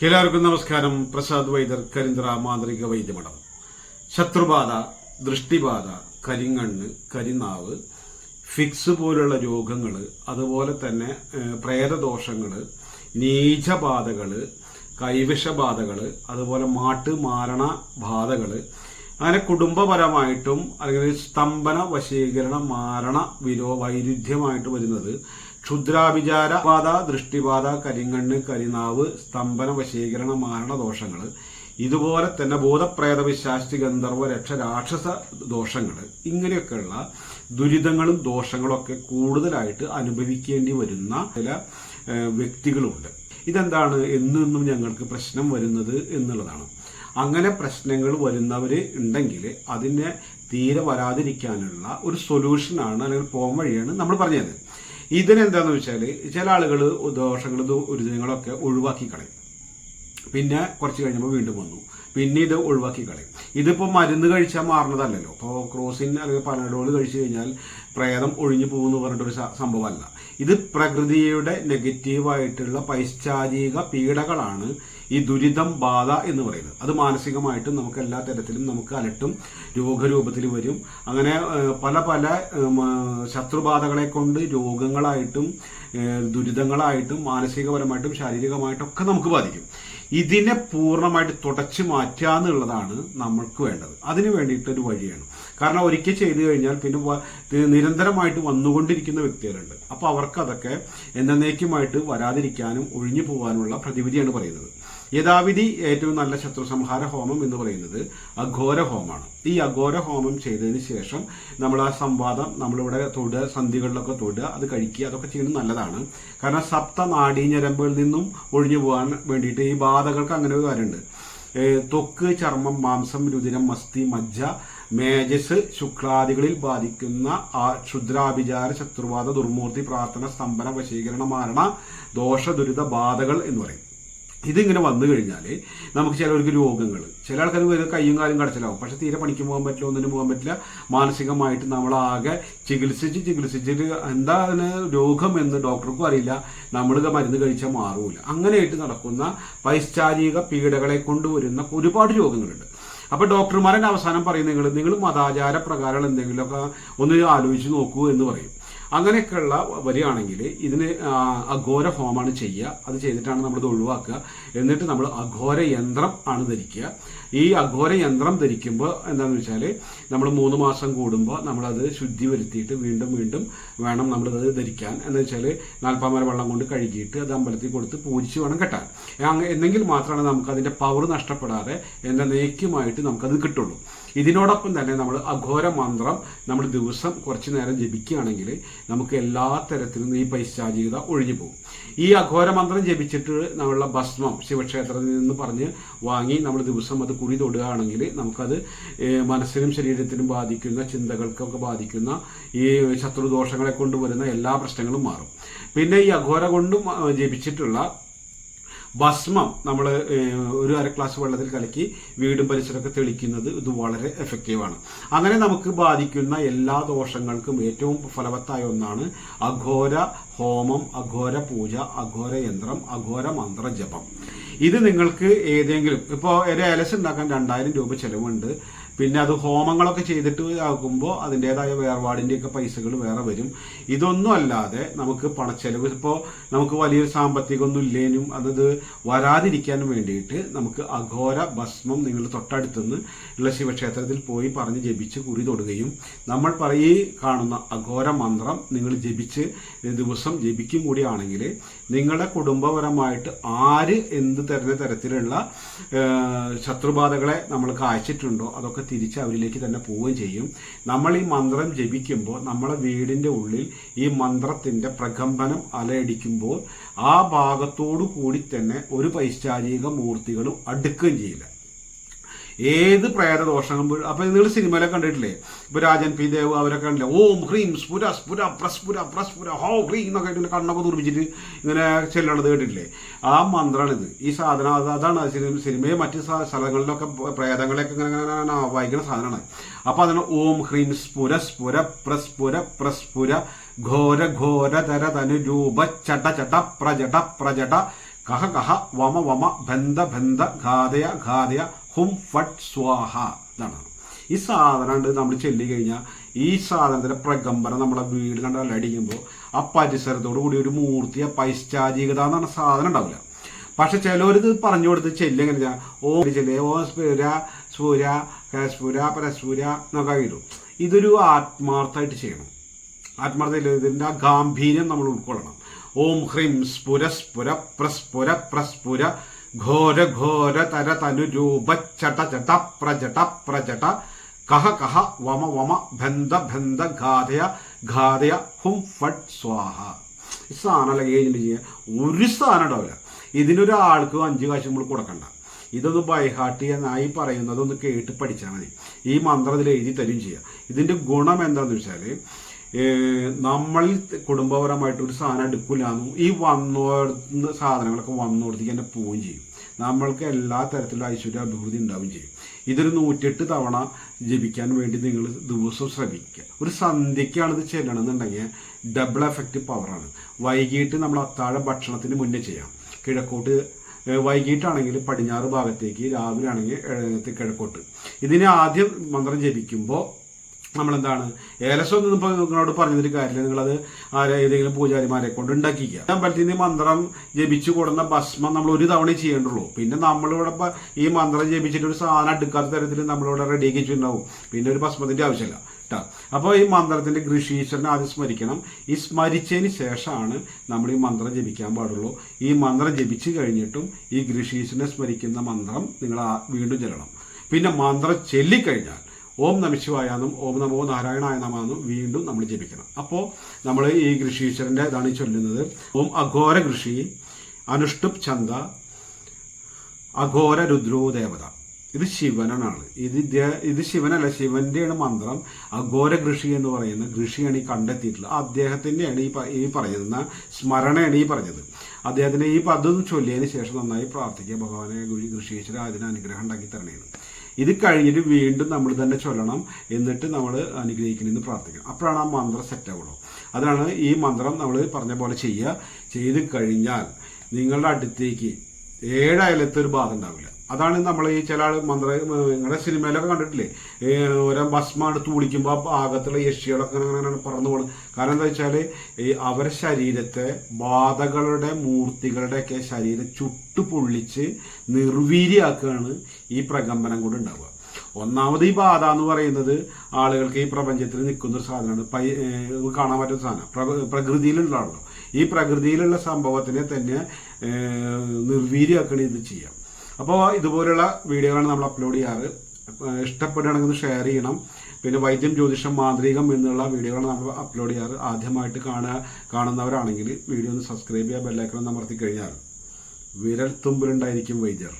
എല്ലാവർക്കും നമസ്കാരം. പ്രസാദ് വൈദ്യർ കരിന്ദ്ര മാന്ത്രിക വൈദ്യമഠം ശത്രുബാധ ദൃഷ്ടിബാധ കരിങ്ങണ്ണ് കരിനാവ് ഫിക്സ് പോലുള്ള രോഗങ്ങൾ അതുപോലെ തന്നെ പ്രേതദോഷങ്ങൾ നീചബാധകൾ കൈവിഷബാധകൾ അതുപോലെ മാട്ട് മാരണ ബാധകൾ അങ്ങനെ കുടുംബപരമായിട്ടും അല്ലെങ്കിൽ സ്തംഭന വശീകരണ മാരണ വിരോ വൈരുദ്ധ്യമായിട്ട് വരുന്നത് ക്ഷുദ്രാഭിചാര ബാധ ദൃഷ്ടിബാധ കരിങ്കണ്ണ് കരിനാവ് സ്തംഭന വശീകരണ മാരണ ദോഷങ്ങൾ ഇതുപോലെ തന്നെ ബോധപ്രേത വിശാസ്തി ഗന്ധർവ രക്ഷ രാക്ഷസ ദോഷങ്ങൾ ഇങ്ങനെയൊക്കെയുള്ള ദുരിതങ്ങളും ദോഷങ്ങളും ഒക്കെ കൂടുതലായിട്ട് അനുഭവിക്കേണ്ടി വരുന്ന ചില വ്യക്തികളുണ്ട്. ഇതെന്താണ്? എന്നൊന്നും ഞങ്ങൾക്ക് പ്രശ്നം വരുന്നത് എന്നുള്ളതാണ്. അങ്ങനെ പ്രശ്നങ്ങൾ വരുന്നവർ ഉണ്ടെങ്കിൽ അതിനെ തീരെ വരാതിരിക്കാനുള്ള ഒരു സൊല്യൂഷനാണ് അല്ലെങ്കിൽ പോംവഴിയാണ് നമ്മൾ പറഞ്ഞത്. ഇതിനെന്താന്ന് വെച്ചാൽ ചില ആളുകൾ ദോഷങ്ങൾ ദുരിതങ്ങളൊക്കെ ഒഴിവാക്കി കളയും. പിന്നെ കുറച്ച് കഴിഞ്ഞപ്പോൾ വീണ്ടും വന്നു. പിന്നെ ഇത് ഒഴിവാക്കി കളയും. ഇതിപ്പോൾ മരുന്ന് കഴിച്ചാൽ മാറുന്നതല്ലല്ലോ ഇപ്പോൾ ക്രോസിൻ അല്ലെങ്കിൽ പനഡോൾ കഴിച്ചു കഴിഞ്ഞാൽ പ്രേതം ഒഴിഞ്ഞു പോകുമെന്ന് പറഞ്ഞിട്ടൊരു സംഭവമല്ല. ഇത് പ്രകൃതിയുടെ നെഗറ്റീവായിട്ടുള്ള പൈശാചിക പീഡകളാണ് ഈ ദുരിതം ബാധ എന്ന് പറയുന്നത്. അത് മാനസികമായിട്ടും നമുക്ക് എല്ലാ തരത്തിലും നമുക്ക് അലട്ടും രോഗരൂപത്തിൽ വരും. അങ്ങനെ പല പല ശത്രുബാധകളെ കൊണ്ട് രോഗങ്ങളായിട്ടും ദുരിതങ്ങളായിട്ടും മാനസികപരമായിട്ടും ശാരീരികമായിട്ടും ഒക്കെ നമുക്ക് ബാധിക്കും. ഇതിനെ പൂർണമായിട്ട് തുടച്ചു മാറ്റുക എന്നുള്ളതാണ് നമ്മൾക്ക് വേണ്ടത്. അതിന് വേണ്ടിയിട്ടൊരു വഴിയാണ്. കാരണം ഒരിക്കൽ ചെയ്തു കഴിഞ്ഞാൽ പിന്നെ നിരന്തരമായിട്ട് വന്നുകൊണ്ടിരിക്കുന്ന വ്യക്തികളുണ്ട്. അപ്പോൾ അവർക്ക് അതൊക്കെ എന്നേക്കുമായിട്ട് വരാതിരിക്കാനും ഒഴിഞ്ഞു പോകാനുള്ള പ്രതിവിധിയാണ് പറയുന്നത്. യഥാവിധി ഏറ്റവും നല്ല ശത്രു സംഹാര ഹോമം എന്ന് പറയുന്നത് അഘോര ഹോമാണ് ഈ അഘോര ഹോമം ചെയ്തതിന് ശേഷം നമ്മൾ ആ സംവാദം നമ്മളിവിടെ തൊടുക സന്ധികളിലൊക്കെ തൊടുക അത് കഴിക്കുക അതൊക്കെ ചെയ്യുന്നത് നല്ലതാണ്. കാരണം സപ്ത നാഡീഞരമ്പുകളിൽ നിന്നും ഒഴിഞ്ഞു പോകാൻ വേണ്ടിയിട്ട് ഈ ബാധകൾക്ക് അങ്ങനെ ഒരു കാര്യമുണ്ട്. ത്വക്ക് ചർമ്മം മാംസം രുതിരം മസ്തി മജ്ജ മേജസ് ശുക്ലാദികളിൽ ബാധിക്കുന്ന ആ ക്ഷുദ്രാഭിചാര ശത്രുവാദ ദുർമൂർത്തി പ്രാർത്ഥന സ്തംഭന വശീകരണ മാരണ ദോഷ ദുരിത ബാധകൾ എന്ന് പറയും. ഇതിങ്ങനെ വന്നു കഴിഞ്ഞാൽ നമുക്ക് ചിലവർക്ക് രോഗങ്ങൾ ചില ആൾക്കാർ വരും കയ്യും കാലും കടച്ചിലാവും. പക്ഷെ തീരെ പണിക്ക് പോകാൻ പറ്റില്ല ഒന്നിനും പോകാൻ പറ്റില്ല. മാനസികമായിട്ട് നമ്മളാകെ ചികിത്സിച്ച് ചികിത്സിച്ചിട്ട് എന്താ അതിന് രോഗം എന്ന് ഡോക്ടർക്കും അറിയില്ല. നമ്മൾ മരുന്ന് കഴിച്ചാൽ മാറൂല. അങ്ങനെയായിട്ട് നടക്കുന്ന പൈശാചിക പീഡകളെ കൊണ്ടുവരുന്ന ഒരുപാട് രോഗങ്ങളുണ്ട്. അപ്പൊ ഡോക്ടർമാരെ അവസാനം പറയും നിങ്ങൾ നിങ്ങൾ മതാചാര പ്രകാരം എന്തെങ്കിലുമൊക്കെ ഒന്ന് ആലോചിച്ച് നോക്കൂ എന്ന് പറയും. അങ്ങനെയൊക്കെയുള്ള വരികയാണെങ്കിൽ ഇതിന് അഘോര ഹോമാണ് ചെയ്യുക. അത് ചെയ്തിട്ടാണ് നമ്മളിത് ഒഴിവാക്കുക. എന്നിട്ട് നമ്മൾ അഘോര യന്ത്രം ആണ് ധരിക്കുക. ഈ അഘോര യന്ത്രം ധരിക്കുമ്പോൾ എന്താണെന്ന് വെച്ചാൽ നമ്മൾ മൂന്ന് മാസം കൂടുമ്പോൾ നമ്മളത് ശുദ്ധി വരുത്തിയിട്ട് വീണ്ടും വീണ്ടും വേണം നമ്മളത് ധരിക്കാൻ. എന്ന് വെച്ചാൽ നാൽപ്പാമര വെള്ളം കൊണ്ട് കഴുകിയിട്ട് അത് അമ്പലത്തിൽ കൊടുത്ത് പൂജിച്ച് വേണം കെട്ടാൻ. എന്നെങ്കിൽ മാത്രമാണ് നമുക്ക് അതിന്റെ പവർ നഷ്ടപ്പെടാതെ എന്നേക്കുമായിട്ട് നമുക്കത് കിട്ടുള്ളൂ. ഇതിനോടൊപ്പം തന്നെ നമ്മൾ അഘോര മന്ത്രം നമ്മൾ ദിവസം കുറച്ച് നേരം ജപിക്കുകയാണെങ്കിൽ നമുക്ക് എല്ലാ തരത്തിലും ഈ പൈശാചികത ഒഴിഞ്ഞു പോകും. ഈ അഘോര മന്ത്രം ജപിച്ചിട്ട് നമ്മളുടെ ഭസ്മം ശിവക്ഷേത്രത്തിൽ നിന്ന് പറഞ്ഞ് വാങ്ങി നമ്മൾ ദിവസം അത് കുറി തൊടുകയാണെങ്കിൽ നമുക്കത് മനസ്സിനും ശരീരത്തിനും ബാധിക്കുന്ന ചിന്തകൾക്കൊക്കെ ബാധിക്കുന്ന ഈ ശത്രുദോഷങ്ങളെ കൊണ്ടുവരുന്ന എല്ലാ പ്രശ്നങ്ങളും മാറും. പിന്നെ ഈ അഘോര കൊണ്ടും ജപിച്ചിട്ടുള്ള ഭസ്മം നമ്മൾ ഒരു അര ഗ്ലാസ് വെള്ളത്തിൽ കലക്കി വീടും പരിസരമൊക്കെ തെളിക്കുന്നത് ഇത് വളരെ എഫക്റ്റീവാണ് അങ്ങനെ നമുക്ക് ബാധിക്കുന്ന എല്ലാ ദോഷങ്ങൾക്കും ഏറ്റവും ഫലവത്തായ ഒന്നാണ് അഘോര ഹോമം അഘോര പൂജ അഘോര യന്ത്രം അഘോര മന്ത്ര ജപം ഇത് നിങ്ങൾക്ക് ഏതെങ്കിലും ഇപ്പോൾ ഒരു അലസ് ഉണ്ടാക്കാൻ രണ്ടായിരം രൂപ ചെലവുണ്ട്. പിന്നെ അത് ഹോമങ്ങളൊക്കെ ചെയ്തിട്ട് ആകുമ്പോൾ അതിന്റെതായ വേർപാടിന്റെയൊക്കെ പൈസകൾ വേറെ വരും. ഇതൊന്നും അല്ലാതെ നമുക്ക് പണച്ചെലവ് ഇപ്പോൾ നമുക്ക് വലിയൊരു സാമ്പത്തികമൊന്നും ഇല്ലേനും അതത് വരാതിരിക്കാനും വേണ്ടിയിട്ട് നമുക്ക് അഘോര ഭസ്മം നിങ്ങൾ തൊട്ടടുത്തുനിന്ന് ഉള്ള ശിവക്ഷേത്രത്തിൽ പോയി പറഞ്ഞ് ജപിച്ച് കുറി തൊടുകയും നമ്മൾ പറയി കാണുന്ന അഘോര മന്ത്രം നിങ്ങൾ ജപിച്ച് ദിവസം ജപിക്കും കൂടിയാണെങ്കിൽ നിങ്ങളുടെ കുടുംബപരമായിട്ട് ആര് എന്ത് തരുന്ന തരത്തിലുള്ള ശത്രുബാധകളെ നമ്മൾ കാഴ്ചിട്ടുണ്ടോ അതൊക്കെ തിരിച്ച് അവരിലേക്ക് തന്നെ പോവുകയും ചെയ്യും. നമ്മൾ ഈ മന്ത്രം ജപിക്കുമ്പോൾ നമ്മളെ വീടിന്റെ ഉള്ളിൽ ഈ മന്ത്രത്തിന്റെ പ്രകമ്പനം അലയടിക്കുമ്പോൾ ആ ഭാഗത്തോടു കൂടി തന്നെ ഒരു പൈശാചിക മൂർത്തികളും അടുക്കുകയും ചെയ്യില്ല. ഏത് പ്രേതദോഷം അപ്പൊ നിങ്ങൾ സിനിമയിലൊക്കെ കണ്ടിട്ടില്ലേ? ഇപ്പൊ രാജൻ പി ദേവ് അവരൊക്കെ കണ്ടില്ലേ? ഓം ഹ്രീം സ്പുര സ്പുര പ്രസ്പുര പ്രസ്പുര ഹോ ഹ്രീം എന്നൊക്കെ ഇങ്ങനെ കണ്ണൊക്കെ തുറപ്പിച്ചിട്ട് ഇങ്ങനെ ചെല്ലണത് കേട്ടിട്ടില്ലേ ആ മന്ത്രമാണിത് ഈ സാധനം അത് അതാണ്. അത് സിനിമ സിനിമയെ മറ്റ് സ്ഥ- സ്ഥലങ്ങളിലൊക്കെ പ്രേതങ്ങളെയൊക്കെ ഇങ്ങനെ വായിക്കുന്ന സാധനമാണ്. അപ്പൊ അതാണ് ഓം ഹ്രീം സ്പുര സ്പുര പ്രസ്പുര പ്രസ്പുര ഘോര ഘോര തര തനു രൂപ ചട ചട പ്രജട പ്രജട കഹ കഹ വമ വമ ബന്ധ ബന്ധ ഘാതയ ഘാതയ ഹും ഫട്ട് സ്വാഹ ഇതാണ്. ഈ സാധനം ഉണ്ട് നമ്മൾ ചെല്ലി കഴിഞ്ഞാൽ ഈ സാധനത്തിന്റെ പ്രകമ്പനം നമ്മളെ വീട് കണ്ട് അടിക്കുമ്പോൾ ആ പരിസരത്തോടു കൂടി ഒരു മൂർത്തി ആ പൈശാചികത എന്ന് പറഞ്ഞ സാധനം ഉണ്ടാവില്ല. പക്ഷെ ചിലവർക്ക് പറഞ്ഞു കൊടുത്ത് ചെല്ലി എങ്ങനെ ഓ ചെല്ലേ ഓ സ്പുര സ്ഫുര സ്ഫുര പരസ്ഫുര എന്നൊക്കെ കിട്ടും ഇതൊരു ആത്മാർത്ഥമായിട്ട് ചെയ്യണം. ആത്മാർത്ഥ ഇതിന്റെ ആ ഗാംഭീര്യം നമ്മൾ ഉൾക്കൊള്ളണം. ഓം ഹ്രീം സ്ഫുര സ്ഫുര പ്രസ്ഫുര പ്രസ്ഫുര ഘോര ഘോര തര തനുരൂപ ചട ചട പ്രജട പ്രജട കഹ കഹ വമ വമ ബന്ധ ബന്ധ ഘാതയ ഘാതയ ഹും ഫട് സ്വാഹ. ഈ സാധനം അല്ലെങ്കിൽ ചെയ്യാൻ ഒരു സാധനം ഉണ്ടാവില്ല. ഇതിനൊരാൾക്ക് അഞ്ച് കാശ് നമ്മൾ കൊടുക്കണ്ട. ഇതൊന്ന് ബൈഹാട്ടി എന്നായി പറയുന്നത് ഒന്ന് കേട്ട് പഠിച്ചാൽ മതി. ഈ മന്ത്രം ഇതിൽ എഴുതി തരും ചെയ്യുക ഇതിന്റെ ഗുണം എന്താണെന്ന് വെച്ചാൽ നമ്മൾ കുടുംബപരമായിട്ട് ഒരു സാധനം എടുക്കില്ലാന്നും ഈ വന്നോടുന്ന സാധനങ്ങളൊക്കെ വന്നോടത്തേക്ക് തന്നെ പോവുകയും ചെയ്യും. നമ്മൾക്ക് എല്ലാ തരത്തിലുള്ള ഐശ്വര്യ അഭിവൃദ്ധി ഉണ്ടാവുകയും ചെയ്യും. ഇതൊരു നൂറ്റെട്ട് തവണ ജപിക്കാൻ വേണ്ടി നിങ്ങൾ ദിവസവും ശ്രമിക്കുക. ഒരു സന്ധ്യയ്ക്കാണ് ഇത് ചെല്ലണമെന്നുണ്ടെങ്കിൽ ഡബിൾ എഫക്റ്റ് പവറാണ് വൈകിട്ട് നമ്മൾ അത്താഴ ഭക്ഷണത്തിന് മുന്നേ ചെയ്യാം. കിഴക്കോട്ട് വൈകിട്ടാണെങ്കിൽ പടിഞ്ഞാറ് ഭാഗത്തേക്ക് രാവിലെ ആണെങ്കിൽ കിഴക്കോട്ട്. ഇതിന് ആദ്യം മന്ത്രം ജപിക്കുമ്പോൾ നമ്മളെന്താണ്? ഏലസം ഒന്നും ഇപ്പോൾ നിങ്ങളോട് പറഞ്ഞൊരു കാര്യമില്ല. നിങ്ങളത് ആരെ ഏതെങ്കിലും പൂജാരിമാരെ കൊണ്ട് ഉണ്ടാക്കിക്കുക. അമ്പലത്തിൽ നിന്ന് മന്ത്രം ജപിച്ചു കൊടുന്ന ഭസ്മം നമ്മൾ ഒരു തവണ ചെയ്യേണ്ടുള്ളൂ. പിന്നെ നമ്മളിവിടെ ഈ മന്ത്രം ജപിച്ചിട്ട് ഒരു സാധനം എടുക്കാത്ത തരത്തിൽ നമ്മളിവിടെ റെഡിയാക്കി വെച്ചിട്ടുണ്ടാവും. പിന്നെ ഒരു ഭസ്മത്തിന്റെ ആവശ്യമില്ല. കേട്ടോ അപ്പോൾ ഈ മന്ത്രത്തിന്റെ ഗൃഷീശ്വരനെ ആദ്യം സ്മരിക്കണം. ഈ സ്മരിച്ചതിന് ശേഷമാണ് നമ്മൾ ഈ മന്ത്രം ജപിക്കാൻ പാടുള്ളൂ. ഈ മന്ത്രം ജപിച്ചു കഴിഞ്ഞിട്ടും ഈ ഗൃഷീശ്വരനെ സ്മരിക്കുന്ന മന്ത്രം നിങ്ങൾ വീണ്ടും ചെല്ലണം. പിന്നെ മന്ത്രം ചൊല്ലിക്കഴിഞ്ഞാൽ ഓം നമശിവായെന്നും ഓം നമോ നാരായണായ നമെന്നും വീണ്ടും നമ്മൾ ജപിക്കണം. അപ്പോൾ നമ്മൾ ഈ കൃഷീശ്വരന്റെ ഇതാണ് ചൊല്ലുന്നത്. ഓം അഘോര കൃഷി അനുഷ്ടുപ് ചന്ത അഘോര രുദ്രോ ദേവത. ഇത് ശിവനാണ്. ഇത് ഇത് ശിവനല്ല ശിവന്റെയാണ് മന്ത്രം. അഘോര കൃഷി എന്ന് പറയുന്ന കൃഷിയാണ് ഈ കണ്ടെത്തിയിട്ടുള്ളത്. അദ്ദേഹത്തിന്റെയാണ് ഈ ഈ പറയുന്ന സ്മരണയാണ് ഈ പറഞ്ഞത്. അദ്ദേഹത്തിന് ഈ പദം ചൊല്ലിയതിന് ശേഷം നന്നായി പ്രാർത്ഥിക്കുക. ഭഗവാനെ കൃഷീശ്വര അതിന് അനുഗ്രഹം ഉണ്ടാക്കി തരണേന്ന്. ഇത് കഴിഞ്ഞിട്ട് വീണ്ടും നമ്മൾ തന്നെ ചൊല്ലണം. എന്നിട്ട് നമ്മൾ അനുഗ്രഹിക്കണമെന്ന് പ്രാർത്ഥിക്കണം. അപ്പോഴാണ് ആ മന്ത്രം സെറ്റ് ആവുള്ളൂ. അതാണ് ഈ മന്ത്രം നമ്മൾ പറഞ്ഞ പോലെ ചെയ്യുക. ചെയ്ത് കഴിഞ്ഞാൽ നിങ്ങളുടെ അടുത്തേക്ക് ഏഴയലത്തെ ഒരു ബാധ ഉണ്ടാവില്ല. അതാണ് നമ്മൾ ഈ ചില ആൾ മന്ത്ര നിങ്ങളുടെ സിനിമയിലൊക്കെ കണ്ടിട്ടില്ലേ? ഓരോ ഭസ്മ എടുത്ത് കുളിക്കുമ്പോൾ ഭാഗത്തുള്ള യക്ഷികളൊക്കെ അങ്ങനെയാണ് അങ്ങനെ പറന്നു പോകുന്നത് കാരണം എന്താ വെച്ചാൽ ഈ അവരുടെ ശരീരത്തെ ബാധകളുടെ മൂർത്തികളുടെയൊക്കെ ശരീരം ചുട്ടു പൊള്ളിച്ച് നിർവീര്യാക്കുകയാണ് ഈ പ്രകമ്പനം കൊണ്ട് ഉണ്ടാവുക ഒന്നാമത് ഈ ബാധ എന്ന് പറയുന്നത് ആളുകൾക്ക് ഈ പ്രപഞ്ചത്തിൽ നിൽക്കുന്ന ഒരു സാധനമാണ്. കാണാൻ പറ്റുന്ന സാധനം. പ്ര- പ്രകൃതിയിലുള്ളതാണല്ലോ ഈ പ്രകൃതിയിലുള്ള സംഭവത്തിനെ തന്നെ നിർവീര്യമാക്കണ ഇത് ചെയ്യാം. അപ്പോൾ ഇതുപോലുള്ള വീഡിയോകളാണ് നമ്മൾ അപ്ലോഡ് ചെയ്യാറ്. ഇഷ്ടപ്പെടുകയാണെങ്കിൽ ഷെയർ ചെയ്യണം. പിന്നെ വൈദ്യം ജ്യോതിഷം മാന്ത്രികം എന്നുള്ള വീഡിയോകളാണ് നമ്മൾ അപ്ലോഡ് ചെയ്യാറ്. ആദ്യമായിട്ട് കാണുക കാണുന്നവരാണെങ്കിൽ വീഡിയോ ഒന്ന് സബ്സ്ക്രൈബ് ചെയ്യുക ബെല്ലൈക്കൺ ഒന്ന് അമർത്തി കഴിഞ്ഞാൽ വിരൽ തുമ്പിലുണ്ടായിരിക്കും വൈദ്യർ.